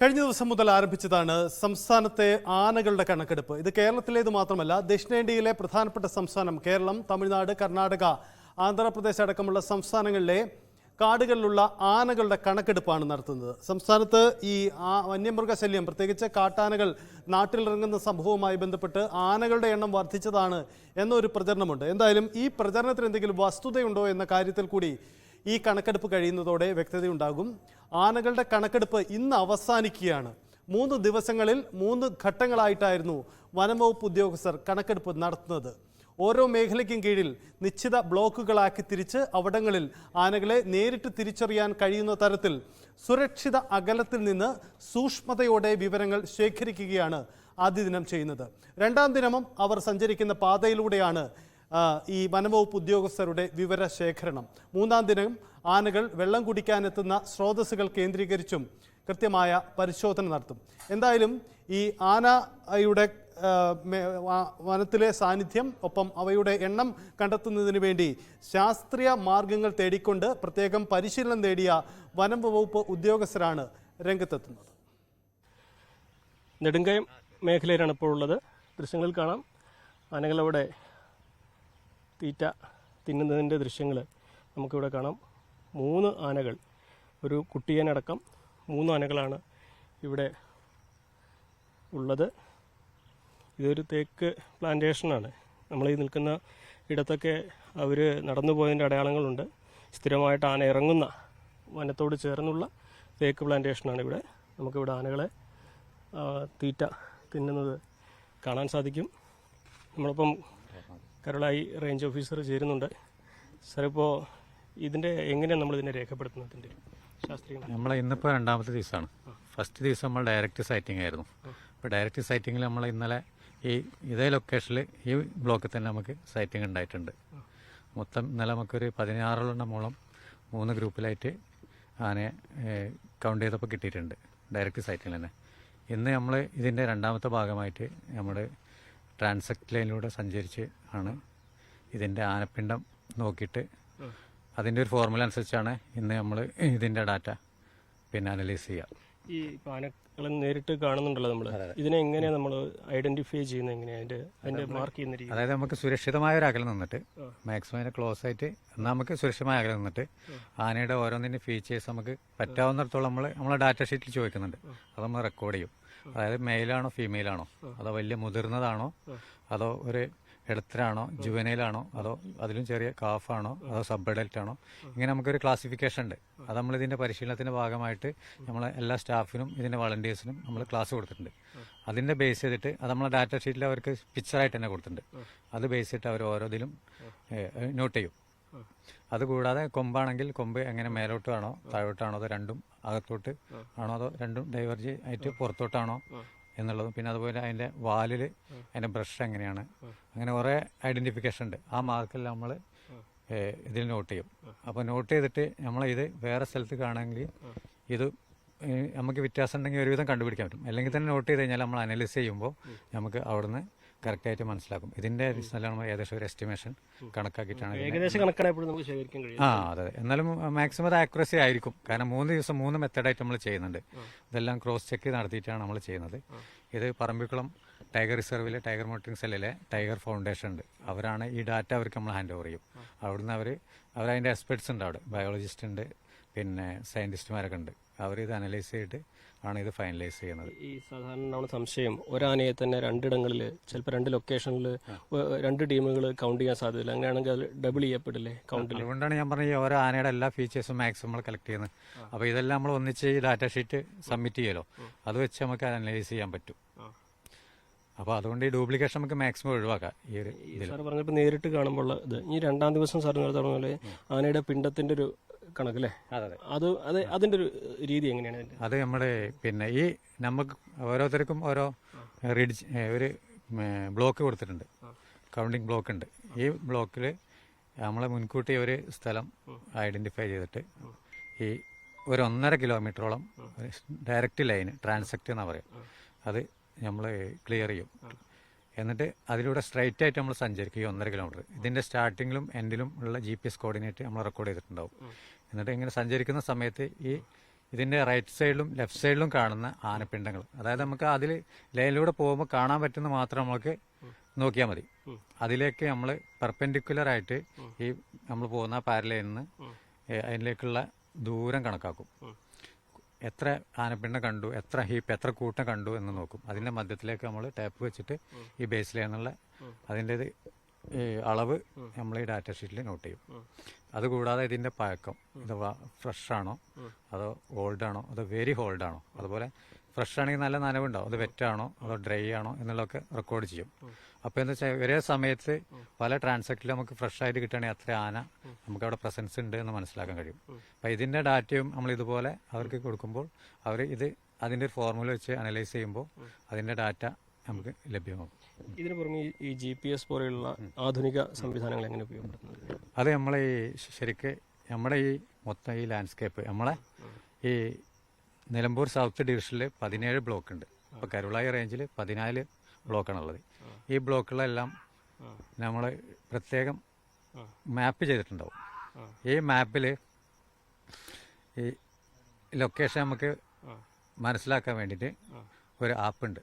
കഴിഞ്ഞ ദിവസം മുതൽ ആരംഭിച്ചതാണ് സംസ്ഥാനത്തെ ആനകളുടെ കണക്കെടുപ്പ്. ഇത് കേരളത്തിലേത് മാത്രമല്ല ദക്ഷിണേന്ത്യയിലെ പ്രധാനപ്പെട്ട സംസ്ഥാനം കേരളം തമിഴ്നാട് കർണാടക ആന്ധ്രാപ്രദേശ് അടക്കമുള്ള സംസ്ഥാനങ്ങളിലെ കാടുകളിലുള്ള ആനകളുടെ കണക്കെടുപ്പാണ് നടത്തുന്നത്. സംസ്ഥാനത്ത് ഈ വന്യമൃഗശല്യം പ്രത്യേകിച്ച് കാട്ടാനകൾ നാട്ടിലിറങ്ങുന്ന സംഭവവുമായി ബന്ധപ്പെട്ട് ആനകളുടെ എണ്ണം വർദ്ധിച്ചതാണ് എന്നൊരു പ്രചരണമുണ്ട്. എന്തായാലും ഈ പ്രചരണത്തിന് എന്തെങ്കിലും വസ്തുതയുണ്ടോ എന്ന കാര്യത്തിൽ കൂടി ഈ കണക്കെടുപ്പ് കഴിയുന്നതോടെ വ്യക്തതയുണ്ടാകും. ആനകളുടെ കണക്കെടുപ്പ് ഇന്ന് അവസാനിക്കുകയാണ്. മൂന്ന് ദിവസങ്ങളിൽ മൂന്ന് ഘട്ടങ്ങളായിട്ടായിരുന്നു വനംവകുപ്പ് ഉദ്യോഗസ്ഥർ കണക്കെടുപ്പ് നടത്തുന്നത്. ഓരോ മേഖലയ്ക്കും കീഴിൽ നിശ്ചിത ബ്ലോക്കുകളാക്കി തിരിച്ച് അവിടങ്ങളിൽ ആനകളെ നേരിട്ട് തിരിച്ചറിയാൻ കഴിയുന്ന തരത്തിൽ സുരക്ഷിത അകലത്തിൽ നിന്ന് സൂക്ഷ്മതയോടെ വിവരങ്ങൾ ശേഖരിക്കുകയാണ് ആദ്യ ദിനം ചെയ്യുന്നത്. രണ്ടാം ദിനവും അവർ സഞ്ചരിക്കുന്ന പാതയിലൂടെയാണ് ഈ വനംവകുപ്പ് ഉദ്യോഗസ്ഥരുടെ വിവരശേഖരണം. മൂന്നാം ദിനം ആനകൾ വെള്ളം കുടിക്കാനെത്തുന്ന സ്രോതസ്സുകൾ കേന്ദ്രീകരിച്ചും കൃത്യമായ പരിശോധന നടത്തും. എന്തായാലും ഈ ആനയുടെ വനത്തിലെ സാന്നിധ്യം ഒപ്പം അവയുടെ എണ്ണം കണ്ടെത്തുന്നതിന് വേണ്ടി ശാസ്ത്രീയ മാർഗങ്ങൾ തേടിക്കൊണ്ട് പ്രത്യേകം പരിശീലനം നേടിയ വനം വകുപ്പ് ഉദ്യോഗസ്ഥരാണ് രംഗത്തെത്തുന്നത്. നെടുങ്കയം മേഖലയിലാണ് ഇപ്പോൾ ഉള്ളത്. ദൃശ്യങ്ങളിൽ കാണാം. ആനകളവിടെ തീറ്റ തിന്നുന്നതിന്റെ ദൃശ്യങ്ങൾ നമുക്കിവിടെ കാണാം. മൂന്ന് ആനകൾ ഒരു കുട്ടിയനടക്കം മൂന്ന് ആനകളാണ് ഇവിടെ ഉള്ളത്. ഇതൊരു തേക്ക് പ്ലാന്റേഷനാണ്. നമ്മൾ ഈ നിൽക്കുന്ന ഇടത്തൊക്കെ അവർ നടന്നു പോയതിന്റെ അടയാളങ്ങളുണ്ട്. സ്ഥിരമായിട്ട് ആന ഇറങ്ങുന്ന വനത്തോട് ചേർന്നുള്ള തേക്ക് പ്ലാന്റേഷനാണ് ഇവിടെ. നമുക്കിവിടെ ആനകളെ തീറ്റ തിന്നുന്നത് കാണാൻ സാധിക്കും. നമ്മളൊപ്പം കരുളായി റേഞ്ച് ഓഫീസർ ചേരുന്നുണ്ട്. സാർ ഇപ്പോൾ ഇതിന്റെ എങ്ങനെയാണ് നമ്മൾ ഇതിനെ രേഖപ്പെടുത്തുന്നത്? ശാസ്ത്രീയം നമ്മൾ ഇന്നിപ്പോൾ രണ്ടാമത്തെ ദിവസമാണ്. ഫസ്റ്റ് ദിവസം നമ്മൾ ഡയറക്റ്റ് സൈറ്റിംഗ് ആയിരുന്നു. അപ്പോൾ ഡയറക്റ്റ് സൈറ്റിങ്ങിൽ നമ്മൾ ഇന്നലെ ഈ ഇതേ ലൊക്കേഷനിൽ ഈ ബ്ലോക്കിൽ തന്നെ നമുക്ക് സൈറ്റിംഗ് ഉണ്ടായിട്ടുണ്ട്. മൊത്തം ഇന്നലെ നമുക്കൊരു പതിനാറോളം മൂന്ന് ഗ്രൂപ്പിലായിട്ട് ആനയെ കൗണ്ട് ചെയ്തപ്പോൾ കിട്ടിയിട്ടുണ്ട്. ഡയറക്റ്റ് സൈറ്റിൽ തന്നെ. ഇന്ന് നമ്മൾ ഇതിന്റെ രണ്ടാമത്തെ ഭാഗമായിട്ട് നമ്മൾ ട്രാൻസെക്ട് ലൈനിലൂടെ സഞ്ചരിച്ച് ആണ് ഇതിന്റെ ആനപ്പിണ്ടം നോക്കിയിട്ട് അതിന്റെ ഒരു ഫോർമുല അനുസരിച്ചാണ് ഇന്ന് നമ്മൾ ഇതിന്റെ ഡാറ്റ പിന്നെ അനലൈസ് ചെയ്യുക. ഈ പാനകൾ ആനകളെ നേരിട്ട് കാണുന്നുണ്ടല്ലോ നമ്മൾ. ഇതിനെ എങ്ങനെയാണ് നമ്മൾ ഐഡന്റിഫൈ ചെയ്യുന്നത്? എങ്ങനെയാണ് മാർക്ക് ചെയ്യുന്ന അതായത് നമുക്ക് സുരക്ഷിതമായ ഒരു അകലം നിന്നിട്ട് മാക്സിമം അതിന് ക്ലോസ് ആയിട്ട് എന്നാൽ നമുക്ക് സുരക്ഷിതമായ അകലം നിന്നിട്ട് ആനയുടെ ഓരോന്നിന്റെ ഫീച്ചേഴ്സ് നമുക്ക് പറ്റാവുന്നിടത്തോളം നമ്മൾ നമ്മളെ ഡാറ്റ ഷീറ്റിൽ ചോദിക്കുന്നുണ്ട്. അത് നമ്മൾ റെക്കോർഡ് ചെയ്യും. അതായത് മെയിലാണോ ഫീമെയിലാണോ അതോ വലിയ മുതിർന്നതാണോ? അതോ ഒരു ഇടത്തരാണോ? ജുവനയിലാണോ അതോ അതിലും ചെറിയ കാഫാണോ അതോ സബ് അഡൽറ്റ് ആണോ? ഇങ്ങനെ നമുക്കൊരു ക്ലാസിഫിക്കേഷൻ ഉണ്ട്. അത് നമ്മൾ ഇതിന്റെ പരിശീലനത്തിന്റെ ഭാഗമായിട്ട് നമ്മൾ എല്ലാ സ്റ്റാഫിനും ഇതിന്റെ വളണ്ടിയേഴ്സിനും നമ്മൾ ക്ലാസ് കൊടുത്തിട്ടുണ്ട്. അതിന്റെ ബേസ് ചെയ്തിട്ട് അത് നമ്മളെ ഡാറ്റ ഷീറ്റിൽ അവർക്ക് പിക്ചറായിട്ട് തന്നെ കൊടുത്തിട്ടുണ്ട്. അത് ബേസ് ചെയ്തിട്ട് അവർ ഓരോ ഇതിലും നോട്ട് ചെയ്യും. അതുകൂടാതെ കൊമ്പാണെങ്കിൽ കൊമ്പ് എങ്ങനെ മേലോട്ടാണോ താഴോട്ടാണോ അതോ രണ്ടും അകത്തോട്ട് ആണോ അതോ രണ്ടും ഡൈവർജ് ആയിട്ട് പുറത്തോട്ടാണോ എന്നുള്ളതും പിന്നെ അതുപോലെ അതിന്റെ വാലിൽ അതിന്റെ ബ്രഷ് എങ്ങനെയാണ്? അങ്ങനെ കുറേ ഐഡന്റിഫിക്കേഷൻ ഉണ്ട്. ആ മാർക്കിൽ നമ്മൾ ഇതിൽ നോട്ട് ചെയ്യും. അപ്പോൾ നോട്ട് ചെയ്തിട്ട് നമ്മൾ ഇത് വേറെ സ്ഥലത്ത് കാണുമെങ്കിൽ ഇത് നമുക്ക് വ്യത്യാസം ഉണ്ടെങ്കിൽ ഒരുവിധം കണ്ടുപിടിക്കാൻ പറ്റും. അല്ലെങ്കിൽ തന്നെ നോട്ട് ചെയ്ത് കഴിഞ്ഞാൽ നമ്മൾ അനലൈസ് ചെയ്യുമ്പോൾ നമുക്ക് അവിടുന്ന് കറക്റ്റായിട്ട് മനസ്സിലാക്കും. ഇതിന്റെ അടിസ്ഥാനത്തിൽ ഏകദേശം ഒരു എസ്റ്റിമേഷൻ കണക്കാക്കിയിട്ടാണ് ഏകദേശം കണക്കാണ് നമുക്ക് ശേഖരിക്കാൻ കഴിയും ആ അതെ അതെ. എന്നാലും മാക്സിമം അത് ആക്യുറസി ആയിരിക്കും. കാരണം മൂന്ന് ദിവസം മൂന്ന് മെത്തഡായിട്ട് നമ്മൾ ചെയ്യുന്നുണ്ട്. ഇതെല്ലാം ക്രോസ് ചെക്ക് നടത്തിയിട്ടാണ് നമ്മൾ ചെയ്യുന്നത്. ഇത് പറമ്പിക്കുളം ടൈഗർ റിസർവിലെ ടൈഗർ മോട്ടറിംഗ് സെല്ലിലെ ടൈഗർ ഫൗണ്ടേഷൻ ഉണ്ട്. അവരാണ് ഈ ഡാറ്റ അവർക്ക് നമ്മൾ ഹാൻഡ് ഓവർ ചെയ്യും. അവിടുന്ന് അവർ അവരതിന്റെ എക്സ്പെർട്സ് ഉണ്ട് അവിടെ. ബയോളജിസ്റ്റ് ഉണ്ട് പിന്നെ സയന്റിസ്റ്റുമാരൊക്കെ ഉണ്ട്. അവർ ഇത് അനലൈസ് ചെയ്തിട്ട് ആണ് ഇത് ഫൈനലൈസ് ചെയ്യുന്നത്. ഈ സാധാരണ നമ്മുടെ സംശയം ഒരാനയെ തന്നെ രണ്ടിടങ്ങളിൽ ചിലപ്പോൾ രണ്ട് ലൊക്കേഷനിൽ രണ്ട് ടീമുകൾ കൗണ്ട് ചെയ്യാൻ സാധ്യതയില്ല. അങ്ങനെയാണെങ്കിൽ അത് ഡബിൾ ചെയ്യപ്പെടില്ലേ കൗണ്ടിൽ അതുകൊണ്ടാണ് ഞാൻ പറഞ്ഞത് ഈ ഓരോ ആനയുടെ എല്ലാ ഫീച്ചേഴ്സും മാക്സിമം നമ്മൾ കളക്ട് ചെയ്യുന്നത്. അപ്പോൾ ഇതെല്ലാം നമ്മൾ ഒന്നിച്ച് ഈ ഡാറ്റ ഷീറ്റ് സബ്മിറ്റ് ചെയ്യലോ? അത് വെച്ച് നമുക്ക് അനലൈസ് ചെയ്യാൻ പറ്റും. അപ്പോൾ അതുകൊണ്ട് ഈ ഡ്യൂപ്ലിക്കേഷൻ നമുക്ക് മാക്സിമം ഒഴിവാക്കാം ഈ ഒരു സാർ പറഞ്ഞപ്പോൾ നേരിട്ട് കാണുമ്പോൾ ഇത്. ഈ രണ്ടാം ദിവസം സാർ നേരത്തെ പറഞ്ഞ പോലെ ആനയുടെ പിണ്ടത്തിന്റെ ഒരു കണക്കല്ലേ അതെ അതെ. അത് അത് അതിന്റെ ഒരു രീതി എങ്ങനെയാണ് അത് നമ്മുടെ പിന്നെ ഈ നമുക്ക് ഓരോരുത്തർക്കും ഓരോ റിഡ്ജ് ഒരു ബ്ലോക്ക് കൊടുത്തിട്ടുണ്ട്. കൗണ്ടിങ് ബ്ലോക്ക് ഉണ്ട്. ഈ ബ്ലോക്കിൽ നമ്മളെ മുൻകൂട്ടി ഒരു സ്ഥലം ഐഡന്റിഫൈ ചെയ്തിട്ട് ഈ ഒരു ഒന്നര കിലോമീറ്ററോളം ഡയറക്റ്റ് ലൈന് ട്രാൻസക്റ്റ് എന്നാ പറയും. അത് നമ്മൾ ക്ലിയർ ചെയ്യും. എന്നിട്ട് അതിലൂടെ സ്ട്രൈറ്റ് ആയിട്ട് നമ്മൾ സഞ്ചരിക്കും ഈ ഒന്നര കിലോമീറ്റർ ഇതിന്റെ സ്റ്റാർട്ടിങ്ങിലും എൻഡിലും ഉള്ള ജി പി എസ് കോർഡിനേറ്റ് നമ്മൾ റെക്കോർഡ് ചെയ്തിട്ടുണ്ടാവും. എന്നിട്ട് ഇങ്ങനെ സഞ്ചരിക്കുന്ന സമയത്ത് ഈ ഇതിന്റെ റൈറ്റ് സൈഡിലും ലെഫ്റ്റ് സൈഡിലും കാണുന്ന ആനപ്പിണ്ടങ്ങൾ. അതായത് നമുക്ക് അതിൽ ലൈനിലൂടെ പോകുമ്പോൾ കാണാൻ പറ്റുന്ന മാത്രം നമുക്ക് നോക്കിയാൽ മതി. അതിലേക്ക് നമ്മൾ പെർപെൻഡിക്കുലർ ആയിട്ട് ഈ നമ്മൾ പോകുന്ന പാരലൈനിൽ നിന്ന് അതിലേക്കുള്ള ദൂരം കണക്കാക്കും. എത്ര ആനപ്പിണ്ടം കണ്ടു എത്ര ഹീപ്പ് എത്ര കൂട്ടം കണ്ടു എന്ന് നോക്കും. അതിന്റെ മധ്യത്തിലേക്ക് നമ്മൾ ടാപ്പ് വെച്ചിട്ട് ഈ ബേസിലേന്നുള്ള അതിന്റെ ഈ അളവ് നമ്മൾ ഈ ഡാറ്റ ഷീറ്റിൽ നോട്ട് ചെയ്യും. അതുകൂടാതെ ഇതിന്റെ പഴക്കം ഇത് ഫ്രഷ് ആണോ? അതോ ഓൾഡ് ആണോ? അതോ വെരി ഹോൾഡ് ആണോ? അതുപോലെ ഫ്രഷ് ആണെങ്കിൽ നല്ല നനവുണ്ടാവും. അത് വെറ്റാണോ അതോ ഡ്രൈ ആണോ? എന്നുള്ളതൊക്കെ റെക്കോർഡ് ചെയ്യും. അപ്പോൾ എന്താ വെച്ചാൽ ഒരേ സമയത്ത് പല ട്രാൻസാക്ഷനിലും നമുക്ക് ഫ്രഷ് ആയിട്ട് കിട്ടുകയാണെങ്കിൽ അത്ര ആന നമുക്ക് അവിടെ പ്രസൻസ് ഉണ്ട് എന്ന് മനസ്സിലാക്കാൻ കഴിയും. അപ്പം ഇതിന്റെ ഡാറ്റയും നമ്മൾ ഇതുപോലെ അവർക്ക് കൊടുക്കുമ്പോൾ അവർ ഇത് അതിന്റെ ഒരു ഫോർമുല വെച്ച് അനലൈസ് ചെയ്യുമ്പോൾ അതിന്റെ ഡാറ്റ നമുക്ക് ലഭ്യമാകും. ഇതിനു പുറമെ ഈ- ജി പി എസ് പോലെയുള്ള ആധുനിക സംവിധാനങ്ങൾ എങ്ങനെ ഉപയോഗപ്പെടുത്തുന്നത് അത് നമ്മളെ ഈ ശരിക്ക് നമ്മുടെ ഈ മൊത്തം ഈ ലാൻഡ്സ്കേപ്പ് നമ്മളെ ഈ നിലമ്പൂർ സൗത്ത് ഡിവിഷനിൽ പതിനേഴ് ബ്ലോക്ക് ഉണ്ട്. അപ്പോൾ കരുളായി റേഞ്ചിൽ പതിനാല് ബ്ലോക്കാണുള്ളത് ഈ ബ്ലോക്കുകളെല്ലാം നമ്മൾ പ്രത്യേകം മാപ്പ് ചെയ്തിട്ടുണ്ടാവും. ഈ മാപ്പിൽ ഈ ലൊക്കേഷൻ നമുക്ക് മനസ്സിലാക്കാൻ വേണ്ടിയിട്ട് ഒരു ആപ്പ് ഉണ്ട്.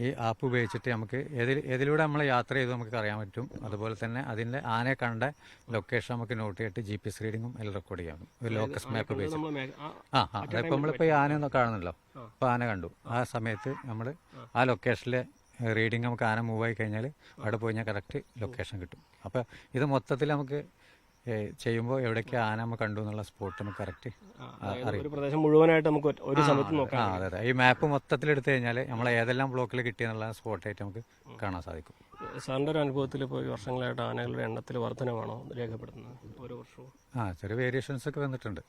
ഈ ആപ്പ് ഉപയോഗിച്ചിട്ട് നമുക്ക് ഏതിൽ ഏതിലൂടെ നമ്മൾ യാത്ര ചെയ്ത് നമുക്ക് അറിയാൻ പറ്റും. അതുപോലെ തന്നെ അതിന്റെ ആനയെ കണ്ട ലൊക്കേഷൻ നമുക്ക് നോട്ട് ചെയ്തിട്ട് ജി പി എസ് റീഡിങ്ങും എല്ലാം റെക്കോർഡ് ചെയ്യാം. ഒരു ലോക്കസ് മാപ്പ് ഉപയോഗിച്ച്. ആ ആ അതിപ്പോൾ നമ്മളിപ്പോൾ ഈ ആനയൊന്നും കാണുന്നല്ലോ. അപ്പോൾ ആന കണ്ടു. ആ സമയത്ത് നമ്മൾ ആ. ലൊക്കേഷനിലെ റീഡിങ് നമുക്ക് ആന മൂവ് ആയി കഴിഞ്ഞാൽ അവിടെ പോയി കഴിഞ്ഞാൽ കറക്റ്റ് ലൊക്കേഷൻ കിട്ടും. അപ്പോൾ ഇത് മൊത്തത്തിൽ നമുക്ക് ചെയ്യുമ്പോൾ എവിടേക്ക് ആന നമ്മൾ കണ്ടു എന്നുള്ള സ്പോട്ട് നമുക്ക് കറക്റ്റ് ആ, ഒരു പ്രദേശം മുഴുവനായിട്ട് നമുക്ക് ഒരു സമയത്ത് നോക്കാം അതെ അതെ. ഈ മാപ്പ് മൊത്തത്തിൽ എടുത്തു കഴിഞ്ഞാൽ നമ്മൾ ഏതെല്ലാം ബ്ലോക്കിൽ കിട്ടിയെന്നുള്ള സ്പോട്ടായിട്ട് നമുക്ക് കാണാൻ സാധിക്കും. സാറിന്റെ ഒരു അനുഭവത്തിൽ ഇപ്പോൾ ഈ വർഷങ്ങളായിട്ട് ആനകളുടെ എണ്ണത്തിൽ വർധനമാണോ രേഖപ്പെടുത്തുന്നത് ഓരോ വർഷവും? ആ ചെറിയ വേരിയേഷൻസ് ഒക്കെ വന്നിട്ടുണ്ട്.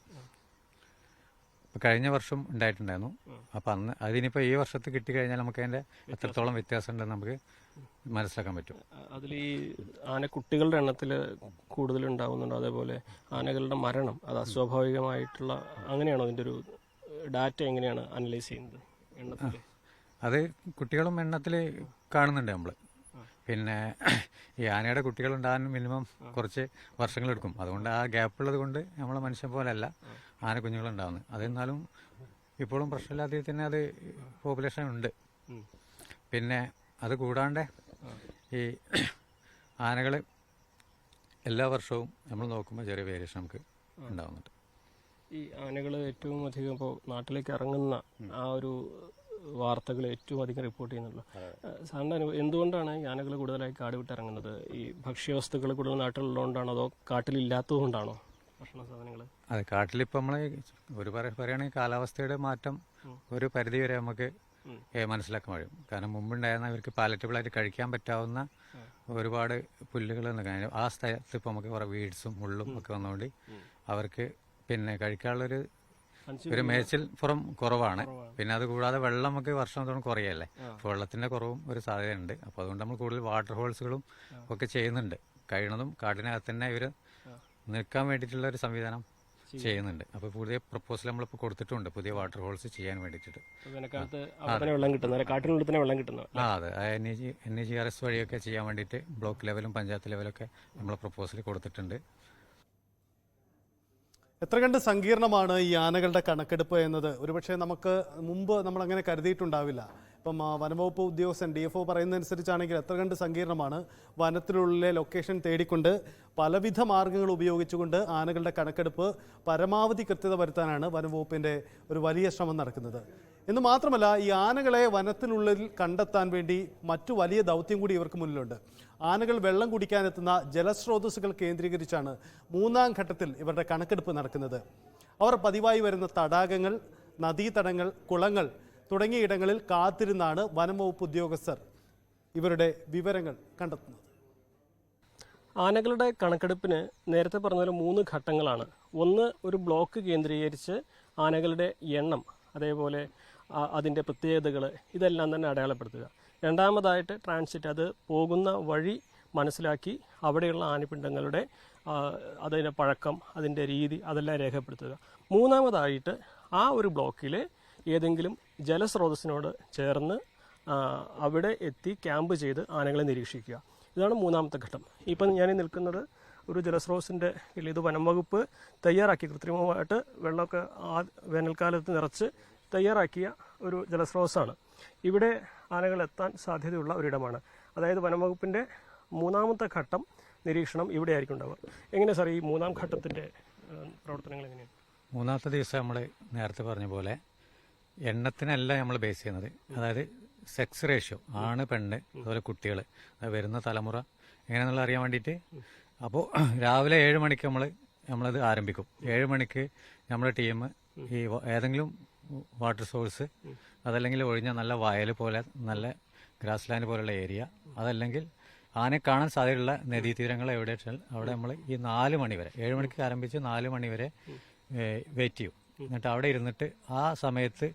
ഇപ്പൊ കഴിഞ്ഞ വർഷം ഉണ്ടായിട്ടുണ്ടായിരുന്നു. അപ്പം അന്ന് അതിനിപ്പോൾ ഈ വർഷത്ത് കിട്ടിക്കഴിഞ്ഞാൽ നമുക്ക് അതിന്റെ എത്രത്തോളം വ്യത്യാസം ഉണ്ടെന്ന് നമുക്ക് മനസ്സിലാക്കാൻ പറ്റും. അതിൽ ഈ ആനക്കുട്ടികളുടെ എണ്ണത്തിൽ കൂടുതൽ ഉണ്ടാവുന്നുണ്ട് അതേപോലെ ആനകളുടെ മരണം അത് അസ്വാഭാവികമായിട്ടുള്ള അങ്ങനെയാണോ അതിന്റെ ഒരു ഡാറ്റ എങ്ങനെയാണ് അനലൈസ് ചെയ്യുന്നത് എണ്ണത്തിൽ? അത് കുട്ടികളും എണ്ണത്തിൽ കാണുന്നുണ്ട് നമ്മൾ പിന്നെ ഈ ആനയുടെ കുട്ടികൾ ഉണ്ടാകാൻ മിനിമം കുറച്ച് വർഷങ്ങളെടുക്കും അതുകൊണ്ട് ആ ഗ്യാപ്പ് ഉള്ളത് കൊണ്ട് നമ്മളെ മനുഷ്യൻ പോലെയല്ല ആന കുഞ്ഞുങ്ങൾ ഉണ്ടാകുന്നത് അതെന്നാലും ഇപ്പോഴും പ്രശ്നമില്ലാതെ തന്നെ അത് പോപ്പുലേഷൻ ഉണ്ട്. പിന്നെ അത് കൂടാണ്ട് ഈ ആനകൾ എല്ലാ വർഷവും നമ്മൾ നോക്കുമ്പോൾ ചെറിയ വേരിയേഷൻ നമുക്ക് ഉണ്ടാവുന്നുണ്ട്. ഈ ആനകൾ ഏറ്റവും അധികം ഇപ്പോൾ നാട്ടിലേക്ക് ഇറങ്ങുന്ന ആ ഒരു വാർത്തകൾ ഏറ്റവും അധികം റിപ്പോർട്ട് ചെയ്യുന്നുള്ളൂ. സാറിന്റെ അനുഭവം എന്തുകൊണ്ടാണ് ഈ ആനകൾ കൂടുതലായി കാട് വിട്ട് ഇറങ്ങുന്നത്? ഈ ഭക്ഷ്യവസ്തുക്കൾ കൂടുതൽ നാട്ടിലുള്ളതുകൊണ്ടാണോ അതോ കാട്ടിലില്ലാത്തതുകൊണ്ടാണോ ഭക്ഷണ സാധനങ്ങൾ അതെ കാട്ടിലിപ്പോൾ നമ്മൾ ഒരു പറ പറയുകയാണെങ്കിൽ കാലാവസ്ഥയുടെ മാറ്റം ഒരു പരിധി വരെ നമുക്ക് മനസ്സിലാക്കാൻ കഴിയും. കാരണം മുമ്പുണ്ടായിരുന്ന ഇവർക്ക് പാലറ്റബിൾ ആയിട്ട് കഴിക്കാൻ പറ്റാവുന്ന ഒരുപാട് പുല്ലുകൾ കാര്യം ആ സ്ഥലത്ത് ഇപ്പോൾ നമുക്ക് കുറേ വീഡ്സും മുള്ളും ഒക്കെ വന്നുകൊണ്ട് അവർക്ക് പിന്നെ കഴിക്കാനുള്ളൊരു ഒരു മേച്ചിൽ പുറം കുറവാണ്. പിന്നെ അത് കൂടാതെ വെള്ളം നമുക്ക് വർഷം തോറും കുറയല്ലേ? അപ്പോൾ വെള്ളത്തിന്റെ കുറവും ഒരു സാധ്യതയുണ്ട്. അപ്പോൾ അതുകൊണ്ട് നമ്മൾ കൂടുതൽ വാട്ടർ ഹോൾസുകളും ഒക്കെ ചെയ്യുന്നുണ്ട്. കഴിയണതും കാടിനകത്ത് തന്നെ ഇവർ നിൽക്കാൻ വേണ്ടിയിട്ടുള്ള ഒരു സംവിധാനം ചെയ്യുന്നുണ്ട്. അപ്പോൾ പുതിയ പ്രപ്പോസൽ നമ്മളിപ്പോൾ കൊടുത്തിട്ടുണ്ട്. പുതിയ വാട്ടർ ഹോൾസ് ചെയ്യാൻ വേണ്ടിയിട്ട്. വേനൽക്കാലത്ത് അവിടെ തന്നെ വെള്ളം കാട്ടിനുള്ളിൽ തന്നെ ആ അതെ. N A G N E G R S വഴിയൊക്കെ ചെയ്യാൻ വേണ്ടിയിട്ട് ബ്ലോക്ക് ലെവലും പഞ്ചായത്ത് ലെവലൊക്കെ നമ്മൾ പ്രപ്പോസൽ കൊടുത്തിട്ടുണ്ട്. എത്ര കണ്ട് സങ്കീർണമാണ് ഈ ആനകളുടെ കണക്കെടുപ്പ് എന്നത്? ഒരുപക്ഷെ നമുക്ക് മുമ്പ് നമ്മൾ അങ്ങനെ കരുതിയിട്ടുണ്ടാവില്ല. ഇപ്പം വനംവകുപ്പ് ഉദ്യോഗസ്ഥൻ ഡി എഫ് ഒ പറയുന്നതനുസരിച്ചാണെങ്കിൽ എത്ര കണ്ട് സങ്കീർണമാണ്. വനത്തിനുള്ളിലെ ലൊക്കേഷൻ തേടിക്കൊണ്ട് പലവിധ മാർഗങ്ങൾ ഉപയോഗിച്ചുകൊണ്ട് ആനകളുടെ കണക്കെടുപ്പ് പരമാവധി കൃത്യത വരുത്താനാണ് വനംവകുപ്പിന്റെ ഒരു വലിയ ശ്രമം നടക്കുന്നത്. എന്ന് മാത്രമല്ല ഈ ആനകളെ വനത്തിനുള്ളിൽ കണ്ടെത്താൻ വേണ്ടി മറ്റു വലിയ ദൗത്യം കൂടി ഇവർക്ക് മുന്നിലുണ്ട്. ആനകൾ വെള്ളം കുടിക്കാനെത്തുന്ന ജലസ്രോതസ്സുകൾ കേന്ദ്രീകരിച്ചാണ് മൂന്നാം ഘട്ടത്തിൽ ഇവരുടെ കണക്കെടുപ്പ് നടക്കുന്നത്. അവർ പതിവായി വരുന്ന തടാകങ്ങൾ നദീതടങ്ങൾ കുളങ്ങൾ തുടങ്ങിയ ഇടങ്ങളിൽ കാത്തിരുന്നാണ് വനംവകുപ്പ് ഉദ്യോഗസ്ഥർ ഇവരുടെ വിവരങ്ങൾ കണ്ടെത്തുന്നത്. ആനകളുടെ കണക്കെടുപ്പിന് നേരത്തെ പറഞ്ഞ മൂന്ന് ഘട്ടങ്ങളാണ്. ഒന്ന് ഒരു ബ്ലോക്ക് കേന്ദ്രീകരിച്ച് ആനകളുടെ എണ്ണം അതേപോലെ അതിന്റെ പ്രത്യേകതകൾ ഇതെല്ലാം തന്നെ അടയാളപ്പെടുത്തുക. രണ്ടാമതായിട്ട് ട്രാൻസിറ്റ് അത് പോകുന്ന വഴി മനസ്സിലാക്കി അവിടെയുള്ള ആനപ്പിണ്ടങ്ങളുടെ ആ, അതിന്റെ പഴക്കം അതിന്റെ രീതി അതെല്ലാം രേഖപ്പെടുത്തുക. മൂന്നാമതായിട്ട് ആ ഒരു ബ്ലോക്കിൽ ഏതെങ്കിലും ജലസ്രോതസ്സിനോട് ചേർന്ന് അവിടെ എത്തി ക്യാമ്പ് ചെയ്ത് ആനകളെ നിരീക്ഷിക്കുക. ഇതാണ് മൂന്നാമത്തെ ഘട്ടം. ഇപ്പം ഞാൻ നിൽക്കുന്നത് ഒരു ജലസ്രോതസ്സിന്റെ ഇത് വനം വകുപ്പ് തയ്യാറാക്കി കൃത്രിമമായിട്ട് വെള്ളമൊക്കെ ആ വേനൽക്കാലത്ത് നിറച്ച് തയ്യാറാക്കിയ ഒരു ജലസ്രോതസ്സാണ്. ഇവിടെ ആനകൾ എത്താൻ സാധ്യതയുള്ള ഒരിടമാണ്. അതായത് വനം വകുപ്പിന്റെ മൂന്നാമത്തെ ഘട്ടം നിരീക്ഷണം ഇവിടെ ആയിരിക്കും ഉണ്ടാവുക. എങ്ങനെ സാർ ഈ മൂന്നാം ഘട്ടത്തിന്റെ പ്രവർത്തനങ്ങൾ എങ്ങനെയാണ്? മൂന്നാമത്തെ ദിവസം നമ്മൾ നേരത്തെ പറഞ്ഞ പോലെ എണ്ണത്തിനല്ല നമ്മൾ ബേസ് ചെയ്യുന്നത്. അതായത് സെക്സ് റേഷ്യോ ആണ് പെണ്ണ് അതുപോലെ കുട്ടികൾ വരുന്ന തലമുറ. എങ്ങനെയാണെന്നുള്ള അറിയാൻ വേണ്ടിയിട്ട് അപ്പോൾ രാവിലെ ഏഴ് മണിക്ക് നമ്മൾ നമ്മളത് ആരംഭിക്കും. ഏഴ് മണിക്ക് നമ്മുടെ ടീം ഈ ഏതെങ്കിലും വാട്ടർ സോഴ്സ് അതല്ലെങ്കിൽ ഒഴിഞ്ഞ നല്ല വയൽ പോലെ നല്ല ഗ്രാസ് ലാൻഡ് പോലുള്ള ഏരിയ അതല്ലെങ്കിൽ ആനെ കാണാൻ സാധ്യതയുള്ള നദീതീരങ്ങൾ എവിടെ വെച്ചാൽ അവിടെ നമ്മൾ ഈ നാല് മണി വരെ ഏഴ് മണിക്ക് ആരംഭിച്ച് നാല് മണി വരെ വെയിറ്റ് ചെയ്യും. എന്നിട്ട് അവിടെ ഇരുന്നിട്ട് ആ സമയത്ത്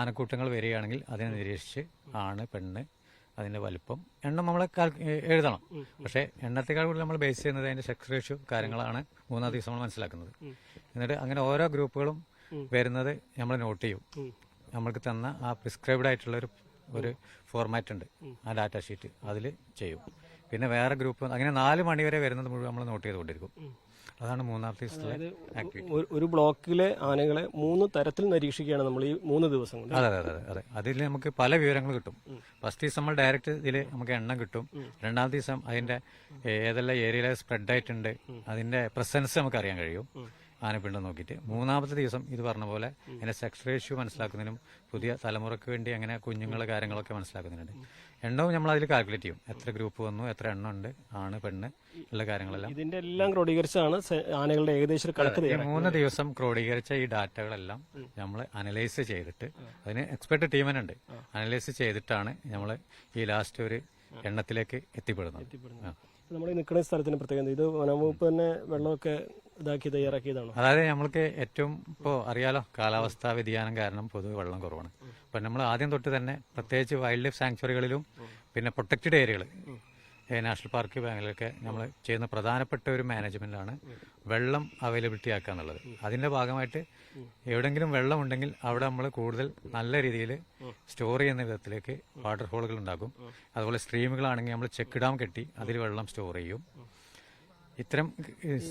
ആനക്കൂട്ടങ്ങൾ വരികയാണെങ്കിൽ അതിനെ നിരീക്ഷിച്ച് ആണ് പെണ്ണ് അതിന്റെ വലിപ്പം എണ്ണം നമ്മളെ എഴുതണം. പക്ഷേ എണ്ണത്തെക്കാൾ കൂടുതൽ നമ്മൾ ബേസ് ചെയ്യുന്നത് അതിന്റെ സെക്സ് റേഷ്യോ കാര്യങ്ങളാണ് മൂന്നാം ദിവസം നമ്മൾ മനസ്സിലാക്കുന്നത്. എന്നിട്ട് അങ്ങനെ ഓരോ ഗ്രൂപ്പുകളും വരുന്നത് നമ്മൾ നോട്ട് ചെയ്യും. നമ്മൾക്ക് തന്ന ആ പ്രിസ്ക്രൈബ്ഡ് ആയിട്ടുള്ള ഒരു ഒരു ഫോർമാറ്റ് ഉണ്ട്. ആ ഡാറ്റ ഷീറ്റ് അതിൽ ചെയ്യും. പിന്നെ വേറെ ഗ്രൂപ്പ് അങ്ങനെ നാല് മണി വരെ വരുന്നത് മുഴുവൻ നമ്മൾ നോട്ട് ചെയ്തുകൊണ്ടിരിക്കും. അതാണ് മൂന്നാമത്തെ ഒരു- ബ്ലോക്കിലെ ആനകളെ മൂന്ന് തരത്തിൽ നിരീക്ഷിക്കുകയാണ് നമ്മൾ ഈ മൂന്ന് ദിവസം കൊണ്ട്. അതെ അതെ അതെ അതെ. അതിൽ നമുക്ക് പല വിവരങ്ങൾ കിട്ടും. ഫസ്റ്റ് ദിവസം നമ്മൾ ഡയറക്റ്റ് ഇതിൽ നമുക്ക് എണ്ണം കിട്ടും. രണ്ടാമത്തെ ദിവസം അതിന്റെ ഏതെല്ലാം ഏരിയയിലെ സ്പ്രെഡ് ആയിട്ടുണ്ട് അതിന്റെ പ്രസൻസ് നമുക്ക് അറിയാൻ കഴിയും. ആനപ്പിണ്ടം നോക്കിയിട്ട്. മൂന്നാമത്തെ ദിവസം ഇത് പറഞ്ഞ പോലെ അതിന്റെ സെക്സ് റേഷ്യോ മനസ്സിലാക്കുന്നതിനും പുതിയ തലമുറയ്ക്ക് വേണ്ടി അങ്ങനെ കുഞ്ഞുങ്ങളെ കാര്യങ്ങളൊക്കെ മനസ്സിലാക്കുന്നുണ്ട്. എണ്ണവും നമ്മൾ അതിൽ കാൽക്കുലേറ്റ് ചെയ്യും. എത്ര ഗ്രൂപ്പ് വന്നു എത്ര എണ്ണം ഉണ്ട് ആണ് പെണ്ണ് ഉള്ള കാര്യങ്ങളെല്ലാം. ഇതിന്റെ എല്ലാം ക്രോഡീകരിച്ചാണ് ആനകളുടെ ഏകദേശം ഒരു കണക്ക് മൂന്ന് ദിവസം ക്രോഡീകരിച്ച ഈ ഡാറ്റകളെല്ലാം നമ്മൾ അനലൈസ് ചെയ്തിട്ട് അതിന് എക്സ്പെർട്ട് ടീം തന്നെ ഉണ്ട്. അനലൈസ് ചെയ്തിട്ടാണ് നമ്മൾ ഈ ലാസ്റ്റ് ഒരു എണ്ണത്തിലേക്ക് എത്തിപ്പെടുന്നത്. നമ്മൾ നിൽക്കുന്ന സ്ഥലത്തിന് പ്രത്യേകത ഇത് വനംവകുപ്പ് തന്നെ വെള്ളമൊക്കെ ഇതാക്കി തയ്യാറാക്കിയതാണ്? അതായത് നമ്മൾക്ക് ഏറ്റവും ഇപ്പോൾ അറിയാലോ കാലാവസ്ഥാ വ്യതിയാനം കാരണം പൊതുവെ വെള്ളം കുറവാണ്. അപ്പം നമ്മൾ ആദ്യം തൊട്ട് തന്നെ പ്രത്യേകിച്ച് വൈൽഡ് ലൈഫ് സാങ്ച്വറികളിലും പിന്നെ പ്രൊട്ടക്റ്റഡ് ഏരിയകൾ നാഷണൽ പാർക്ക് ബാങ്കിലൊക്കെ നമ്മൾ ചെയ്യുന്ന പ്രധാനപ്പെട്ട ഒരു മാനേജ്മെന്റാണ് വെള്ളം അവൈലബിലിറ്റി ആക്കുക എന്നുള്ളത്. അതിന്റെ ഭാഗമായിട്ട് എവിടെങ്കിലും വെള്ളം ഉണ്ടെങ്കിൽ അവിടെ നമ്മൾ കൂടുതൽ നല്ല രീതിയിൽ സ്റ്റോർ ചെയ്യുന്ന വിധത്തിലേക്ക് വാട്ടർ ഹോളുകൾ ഉണ്ടാക്കും. അതുപോലെ സ്ട്രീമുകളാണെങ്കിൽ നമ്മൾ ചെക്ക് ഡാം കെട്ടി അതിൽ വെള്ളം സ്റ്റോർ ചെയ്യും. ഇത്തരം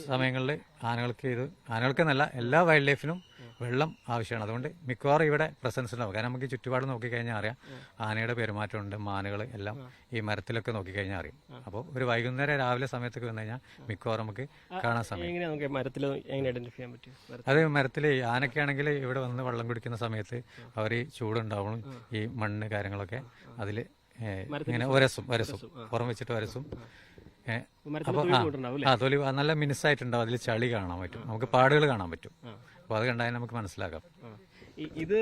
സമയങ്ങളിൽ ആനകൾക്ക് ഇത് ആനകൾക്കെന്നല്ല എല്ലാ വൈൽഡ് ലൈഫിനും വെള്ളം ആവശ്യമാണ്. അതുകൊണ്ട് മിക്കവാറും ഇവിടെ പ്രസൻസ് ഉണ്ടാവും. കാരണം നമുക്ക് ചുറ്റുപാട് നോക്കിക്കഴിഞ്ഞാൽ അറിയാം ആനയുടെ പെരുമാറ്റമുണ്ട് മാനുകൾ എല്ലാം ഈ മരത്തിലൊക്കെ നോക്കിക്കഴിഞ്ഞാൽ അറിയും. അപ്പോൾ ഒരു വൈകുന്നേരം രാവിലെ സമയത്തൊക്കെ വന്നു കഴിഞ്ഞാൽ മിക്കവാറും നമുക്ക് കാണാൻ സമയം. മരത്തിൽ അത് മരത്തിൽ ആനക്കാണെങ്കിൽ ഇവിടെ വന്ന് വെള്ളം കുടിക്കുന്ന സമയത്ത് അവർ ഈ ചൂടുണ്ടാവും ഈ മണ്ണ് കാര്യങ്ങളൊക്കെ അതിൽ ഇങ്ങനെ ഒരസും ഒരസും. പുറം വെച്ചിട്ട് ഒരസും. തൊലി ആ, നല്ല മിനുസായിട്ടുണ്ടാവും അതിൽ ചളി കാണാൻ പറ്റും. നമുക്ക് പാടുകൾ കാണാൻ പറ്റും. അപ്പൊ അത് കണ്ടാൽ നമുക്ക് മനസ്സിലാക്കാം. ഇത്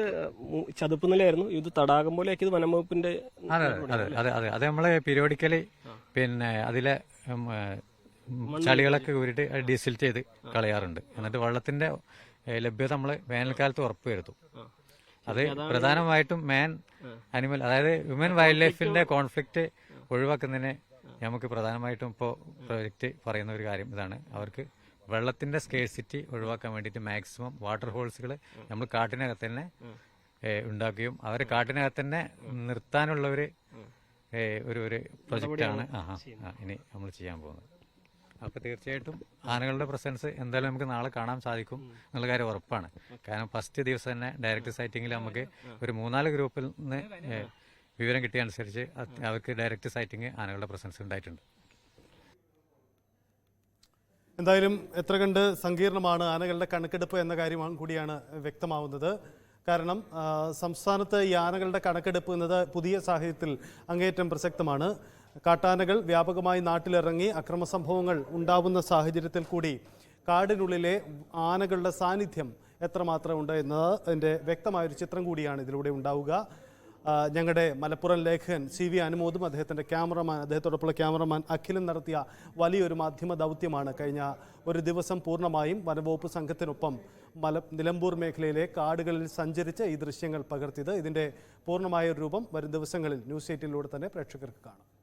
ചതുപ്പ് നിലയായിരുന്നു ഇത് തടാകം പോലെ ആക്കിയത് വനംവകുപ്പിന്റെ അതെ അതെ അതെ അതെ അത്. നമ്മൾ പീരിയോഡിക്കലി പിന്നെ അതിലെ ചളികളൊക്കെ കൂരിട്ട് ഡീസിൽറ്റ് ചെയ്ത് കളയാറുണ്ട്. എന്നിട്ട് വെള്ളത്തിന്റെ ലഭ്യത നമ്മൾ വേനൽക്കാലത്ത് ഉറപ്പ് വരുത്തും. അത് പ്രധാനമായിട്ടും മാൻ അനിമൽ അതായത് ഹ്യൂമൻ വൈൽഡ് ലൈഫിന്റെ കോൺഫ്ലിക്റ്റ് ഒഴിവാക്കുന്നതിന് നമുക്ക് പ്രധാനമായിട്ടും ഇപ്പോൾ പ്രൊജക്റ്റ് പറയുന്ന ഒരു കാര്യം ഇതാണ്. അവർക്ക് വെള്ളത്തിന്റെ സ്കേഴ്സിറ്റി ഒഴിവാക്കാൻ വേണ്ടിയിട്ട് മാക്സിമം വാട്ടർ ഹോൾസുകൾ നമ്മൾ കാട്ടിനകത്ത് തന്നെ ഉണ്ടാക്കുകയും അവരെ കാട്ടിനകത്ത് തന്നെ നിർത്താനുള്ള ഒരു ഒരു ഒരു പ്രൊജക്റ്റാണ് ആ, ഇനി നമ്മൾ ചെയ്യാൻ പോകുന്നത്. അപ്പോൾ തീർച്ചയായിട്ടും ആനകളുടെ പ്രസൻസ് എന്തായാലും നമുക്ക് നാളെ കാണാൻ സാധിക്കും എന്നുള്ള കാര്യം ഉറപ്പാണ്. കാരണം ഫസ്റ്റ് ദിവസം തന്നെ ഡയറക്റ്റ് സൈറ്റിങ്ങിൽ നമുക്ക് ഒരു മൂന്നാൽ ഗ്രൂപ്പിൽ നിന്ന് വിവരം കിട്ടിയ അനുസരിച്ച് അവർക്ക് ഡയറക്റ്റ് സൈറ്റിംഗ് ആനകളുടെ പ്രസൻസ് ഉണ്ടായിട്ടുണ്ട്. എന്തായാലും എത്ര കണ്ട് സങ്കീർണമാണ് ആനകളുടെ കണക്കെടുപ്പ് എന്ന കാര്യം കൂടിയാണ് വ്യക്തമാവുന്നത്. കാരണം സംസ്ഥാനത്ത് ഈ ആനകളുടെ കണക്കെടുപ്പ് എന്നത് പുതിയ സാഹചര്യത്തിൽ അങ്ങേയറ്റം പ്രസക്തമാണ്. കാട്ടാനകൾ വ്യാപകമായി നാട്ടിലിറങ്ങി അക്രമ സംഭവങ്ങൾ ഉണ്ടാവുന്ന സാഹചര്യത്തിൽ കൂടി കാടിനുള്ളിലെ ആനകളുടെ സാന്നിധ്യം എത്രമാത്രം ഉണ്ട് എന്നത് അതിന്റെ വ്യക്തമായൊരു ചിത്രം കൂടിയാണ് ഇതിലൂടെ ഉണ്ടാവുക. ഞങ്ങളുടെ മലപ്പുറം ലേഖകൻ സി വി അനുമോദും അദ്ദേഹത്തിന്റെ ക്യാമറമാൻ അദ്ദേഹത്തോടൊപ്പമുള്ള ക്യാമറമാൻ അഖിലും നടത്തിയ വലിയൊരു മാധ്യമ ദൗത്യമാണ്. കഴിഞ്ഞ ഒരു ദിവസം പൂർണമായും വനവകുപ്പ് സംഘത്തിനൊപ്പം മല നിലമ്പൂർ മേഖലയിലെ കാടുകളിൽ സഞ്ചരിച്ച് ഈ ദൃശ്യങ്ങൾ പകർത്തിയത്. ഇതിന്റെ പൂർണമായ രൂപം വരും ദിവസങ്ങളിൽ ന്യൂസ് എയ്റ്റിലൂടെ തന്നെ പ്രേക്ഷകർക്ക് കാണാം.